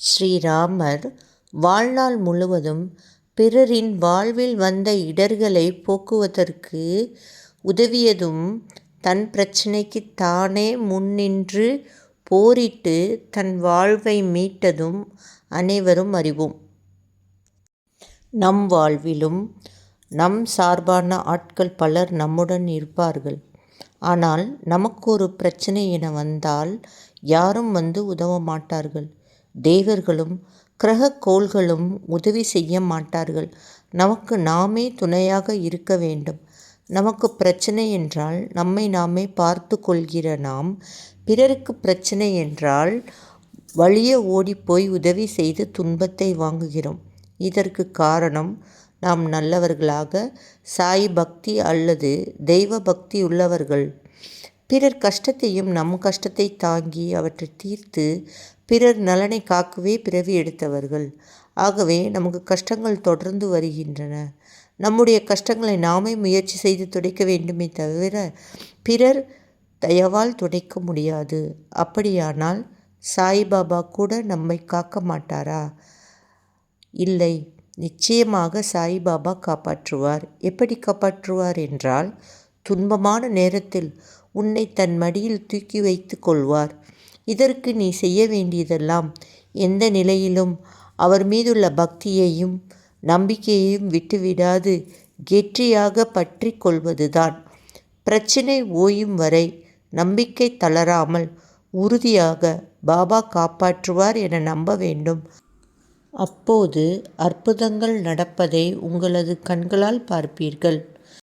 ஸ்ரீராமர் வாழ்நாள் முழுவதும் பிறரின் வாழ்வில் வந்த இடர்களை போக்குவதற்கு உதவியதும் தன் பிரச்சினைக்கு தானே முன்னின்று போரிட்டு தன் வாழ்வை மீட்டதும் அனைவரும் அறிவோம். நம் வாழ்விலும் நம் சார்பான ஆட்கள் பலர் நம்முடன் இருப்பார்கள். ஆனால் நமக்கு ஒரு பிரச்சினை என வந்தால் யாரும் வந்து உதவ மாட்டார்கள். தேவர்களும் கிரகக்கோள்களும் உதவி செய்ய மாட்டார்கள். நமக்கு நாமே துணையாக இருக்க வேண்டும். நமக்கு பிரச்சனை என்றால் நம்மை நாமே பார்த்து கொள்கிற நாம் பிறருக்கு பிரச்சனை என்றால் வழியே ஓடிப்போய் உதவி செய்து துன்பத்தை வாங்குகிறோம். இதற்குக் காரணம் நாம் நல்லவர்களாக சாய் பக்தி அல்லது தெய்வ பக்தி உள்ளவர்கள் பிறர் கஷ்டத்தையும் நம் கஷ்டத்தை தாங்கி அவற்றை தீர்த்து பிறர் நலனை காக்கவே பிறவி எடுத்தவர்கள். ஆகவே நமக்கு கஷ்டங்கள் தொடர்ந்து வருகின்றன. நம்முடைய கஷ்டங்களை நாமே முயற்சி செய்து துடைக்க வேண்டுமே தவிர பிறர் தயவால் துடைக்க முடியாது. அப்படியானால் சாய்பாபா கூட நம்மை காக்க மாட்டாரா? இல்லை நிச்சயமாக சாய்பாபா காப்பாற்றுவார். எப்படி காப்பாற்றுவார் என்றால் துன்பமான நேரத்தில் உன்னை தன் மடியில் தூக்கி வைத்து கொள்வார். இதற்கு நீ செய்ய வேண்டியதெல்லாம் எந்த நிலையிலும் அவர் மீதுள்ள பக்தியையும் நம்பிக்கையையும் விட்டுவிடாது கெற்றியாக பற்றி கொள்வதுதான். பிரச்சினை ஓயும் வரை நம்பிக்கை தளராமல் உறுதியாக பாபா காப்பாற்றுவார் என நம்ப வேண்டும். அப்போது அற்புதங்கள் நடப்பதை உங்களது கண்களால் பார்ப்பீர்கள்.